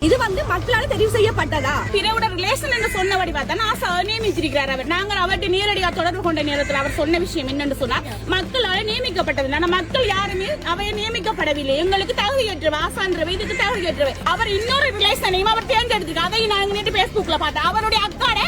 இது வந்து மக்களால் தெரிவு செய்யப்பட்டதா? பிறவுடன் ரிலேஷன் என்று சொன்னபடி பார்த்தா நான் ச- நியமிச்சிருக்கிறார் அவர். நாங்கள் அவர்கிட்ட நேரடியாக தொடர்பு கொண்ட நேரத்தில் அவர் சொன்ன விஷயம் என்னன்னு சொன்னால் மக்களால் நியமிக்கப்பட்டது. ஆனால் மக்கள் யாருமே அவையை நியமிக்கப்படவில்லை. எங்களுக்கு தகுதியற்றவை ஆசான்றவை இதுக்கு தகுதியற்றவை. அவர் இன்னொரு ரிலேஷனையும் அவர் தேர்ந்தெடுத்துருக்கு அதையும் நாங்கள் நேற்று பேஸ்புக்ல பார்த்தோம். அவருடைய அக்காட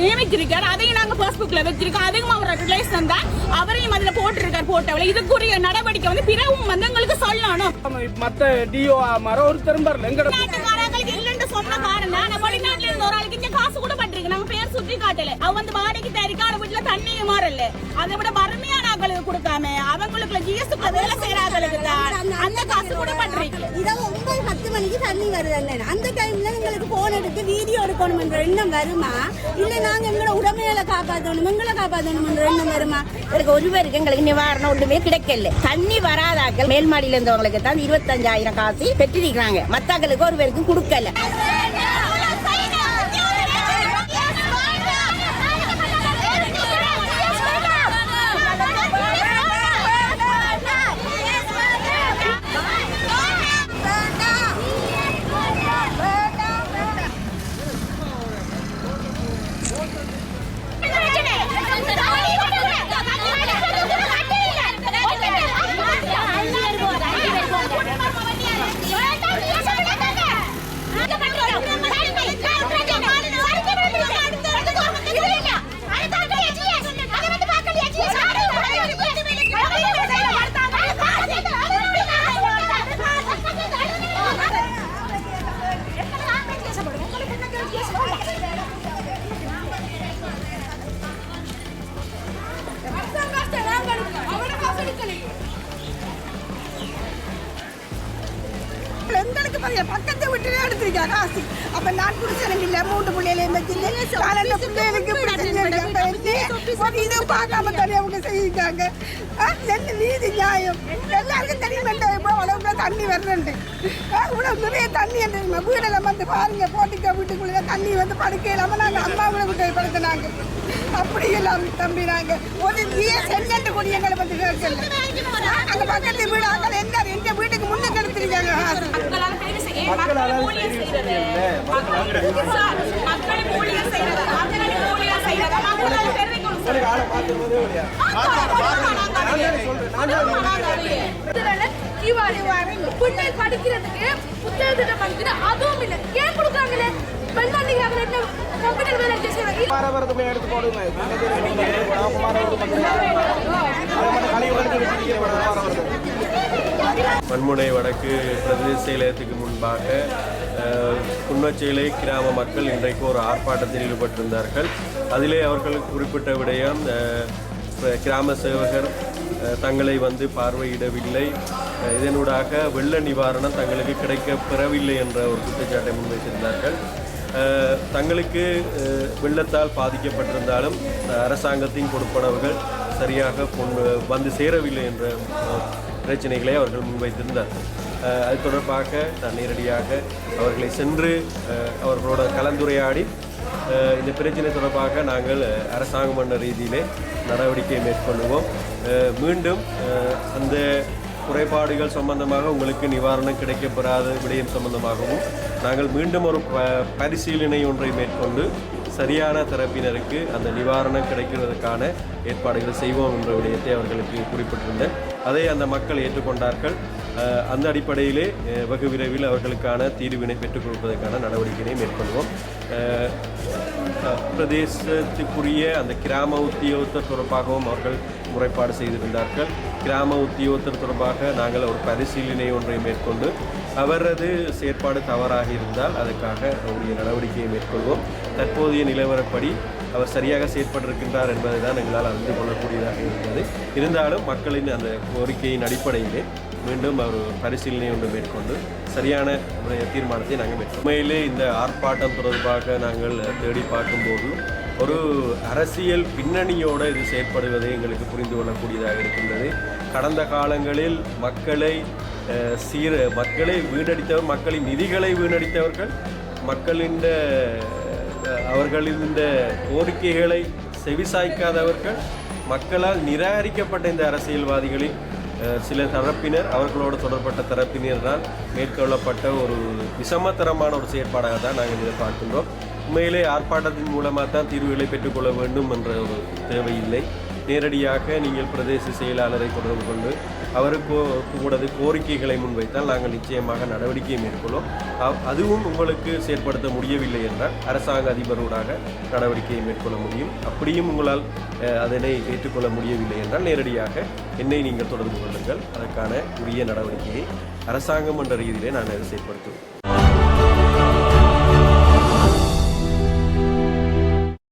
நேற்று நியமிச்சிருக்காரு அதையும் நாங்க பேஸ்புக்ல வச்சிருக்கோம் அதையும் அவரோட ரிலேஷன் தான் அவரையும் அதுல போட்டிருக்காரு போட்டவளை இதுக்குரிய நடவடிக்கை வந்து பிறவும் வந்து எங்களுக்கு சொல்லணும். மத்த டிஓ மரம் ஒருத்தரும் வரல. எங்கட வெளிநாட்டுக்காரங்களுக்கு இல்லைன்னு சொன்ன காரணம் நான் வெளிநாட்டுல இருந்து ஒரு ஆளுக்கு இங்க காசு கூட பட்டிருக்கு. நாங்க பேர் சுத்தி காட்டல. அவ வந்து வாடகைக்கு தரிக்கான வீட்டுல தண்ணியும் மாறல. அதை விட வறுமையான ஆட்களுக்கு கொடுக்காம அவங்களுக்கு ஜிஎஸ்டி வேலை செய்யறாங்களுக்கு தான் அந்த காசு கூட இரவு ஒன்பது பத்து மணிக்கு தண்ணி வருது அந்த டைம்ல எங்களுக்கு போன் எடுத்து வீடியோ எடுக்கணும்ன்ற எண்ணம் வருமா? இல்ல நாங்க எங்களோட உடமைகளை காப்பாற்றணும் எங்களை காப்பாற்றணும்ன்ற எண்ணம் வருமா? எங்களுக்கு ஒரு பேருக்கு எங்களுக்கு நிவாரணம் ஒன்றுமே கிடைக்கல. தண்ணி வராதாக்கள் மேல்மாடியில இருந்தவங்களுக்கு தான் இருபத்தஞ்சாயிரம் காசு பெற்றிருக்கிறாங்க. மத்தாக்களுக்கு ஒரு பேருக்கும் கொடுக்கல. எங்களுக்கு பையன் பக்கத்து வீட்டுல எடுத்திருக்கா காசு. அப்ப நான் குடிச்சனுக்கு இல்ல மூன்று பிள்ளைகளையும் வச்சு நாலு பிள்ளைகளுக்கு இது பார்க்காம தனி அவங்க செய்யிருக்காங்க ஆ, என்ன நீதி நியாயம்? எல்லாருக்கும் தெரியும் என்ன உடம்புல தண்ணி வரணுண்டு இவ்வளவு நிறைய தண்ணி தெரியுமா வீடெல்லாம் வந்து பாருங்க போட்டிக்க வீட்டுக்குள்ள தண்ணி வந்து படுக்க இல்லாம நாங்க அம்மா கூட விட்டு படுத்தினாங்க. அப்படி எல்லாம் தம்பி நாங்க ஒரு நீயே சென்னட்டு கொடி எங்களை வந்து கேட்கல அங்க பக்கத்து வீடு அங்கே என்ன எந்த வீட்டுக்கு முன்னுக்கு எடுத்திருக்காங்க காசு. மக்களால் தெரிவு செய்ய மக்கள் ஊழியர் செய்யறது மக்கள் சார், மக்கள் ஊழியர் செய்யறது மக்கள் ஊழியர் செய்யறது மக்களால் தெரிவிக்கணும். சார். பிள்ளை படிக்கிறதுக்கு அதுவும் இல்லை. ஏன் கொடுக்குறாங்களே? என்ன கம்ப்யூட்டர் வேலை செய்யறாங்க மரவரதுமே எடுத்து போடுங்க. மண்முனை வடக்கு பிரதேச செயலகத்துக்கு முன்பாக குன்னச்சேலை கிராம மக்கள் இன்றைக்கு ஒரு ஆர்ப்பாட்டத்தில் ஈடுபட்டிருந்தார்கள். அதிலே அவர்களுக்கு குறிப்பிட்ட விடயம் கிராம சேவகர் தங்களை வந்து பார்வையிடவில்லை. இதனூடாக வெள்ள நிவாரணம் தங்களுக்கு கிடைக்க பெறவில்லை என்ற ஒரு குற்றச்சாட்டை முன்வைத்திருந்தார்கள். தங்களுக்கு வெள்ளத்தால் பாதிக்கப்பட்டிருந்தாலும் அரசாங்கத்தின் கொடுப்பனவுகள் சரியாக கொண்டு வந்து சேரவில்லை என்ற பிரச்சனைகளை அவர்கள் முன்வைத்திருந்தார்கள். அது தொடர்பாக நான் நேரடியாக அவர்களை சென்று அவர்களோட கலந்துரையாடி இந்த பிரச்சனை தொடர்பாக நாங்கள் அரசாங்கம் என்ற ரீதியிலே நடவடிக்கை மேற்கொள்வோம் மீண்டும் அந்த குறைபாடுகள் சம்பந்தமாக உங்களுக்கு நிவாரணம் கிடைக்கப்பெறாத விடயம் சம்பந்தமாகவும் நாங்கள் மீண்டும் ஒரு ப- பரிசீலனை ஒன்றை மேற்கொண்டு சரியான தரப்பினருக்கு அந்த நிவாரணம் கிடைக்கிறதுக்கான ஏற்பாடுகள் செய்வோம் என்ற விடயத்தை அவர்களுக்கு குறிப்பிட்டிருந்தேன். அதை அந்த மக்கள் ஏற்றுக்கொண்டார்கள். அந்த அடிப்படையிலே வெகு விரைவில் அவர்களுக்கான தீர்வினை பெற்றுக் கொடுப்பதற்கான நடவடிக்கையை மேற்கொள்வோம். பிரதேசத்துக்குரிய அந்த கிராம உத்தியோகத்தர் தொடர்பாகவும் அவர்கள் முறைப்பாடு செய்திருந்தார்கள். கிராம உத்தியோகத்தர் தொடர்பாக நாங்கள் ஒரு பரிசீலனை ஒன்றை மேற்கொண்டு அவரது செயற்பாடு தவறாக இருந்தால் அதற்காக உரிய நடவடிக்கையை மேற்கொள்வோம். தற்போதைய நிலவரப்படி அவர் சரியாக செயற்பட்டிருக்கின்றார் என்பதை தான் எங்களால் அறிந்து கொள்ளக்கூடியதாக இருந்தது. இருந்தாலும் மக்களின் அந்த கோரிக்கையின் அடிப்படையிலே மீண்டும் அவர் பரிசீலனை ஒன்று மேற்கொண்டு சரியான தீர்மானத்தை நாங்கள் மேற்கொள்வோம் உண்மையிலே இந்த ஆர்ப்பாட்டம் தொடர்பாக நாங்கள் தேடி பார்க்கும்போது ஒரு அரசியல் பின்னணியோடு இது செயற்படுவதை எங்களுக்கு புரிந்து கொள்ளக்கூடியதாக இருக்கின்றது. கடந்த காலங்களில் மக்களை சீர மக்களை வீணடித்தவர் மக்களின் நிதிகளை வீணடித்தவர்கள் மக்களின் அவர்களின் இந்த கோரிக்கைகளை செவிசாய்க்காதவர்கள் மக்களால் நிராகரிக்கப்பட்ட இந்த அரசியல்வாதிகளில் சில தரப்பினர் அவர்களோடு தொடர்பட்ட தரப்பினரால் மேற்கொள்ளப்பட்ட ஒரு விஷமத்தரமான ஒரு செயற்பாடாக தான் நாங்கள் இதை பார்க்கின்றோம். உண்மையிலே ஆர்ப்பாட்டத்தின் மூலமாக தான் தீர்வுகளை பெற்றுக்கொள்ள வேண்டும் என்ற ஒரு தேவையில்லை. நேரடியாக நீங்கள் பிரதேச செயலாளரை தொடர்பு கொண்டு அவருக்கு கூடது கோரிக்கைகளை முன்வைத்தால் நாங்கள் நிச்சயமாக நடவடிக்கை மேற்கொள்ளும் அதுவும் உங்களுக்கு செயற்படுத்த முடியவில்லை என்றால் அரசாங்க அதிபரோடாக நடவடிக்கையை மேற்கொள்ள முடியும். அப்படியும் உங்களால் அதனை ஏற்றுக்கொள்ள முடியவில்லை என்றால் நேரடியாக என்னை நீங்கள் தொடர்பு கொள்ளுங்கள். அதற்கான உரிய நடவடிக்கையை அரசாங்கம் என்ற ரீதியிலே நான் அதை செயற்படுத்துவேன்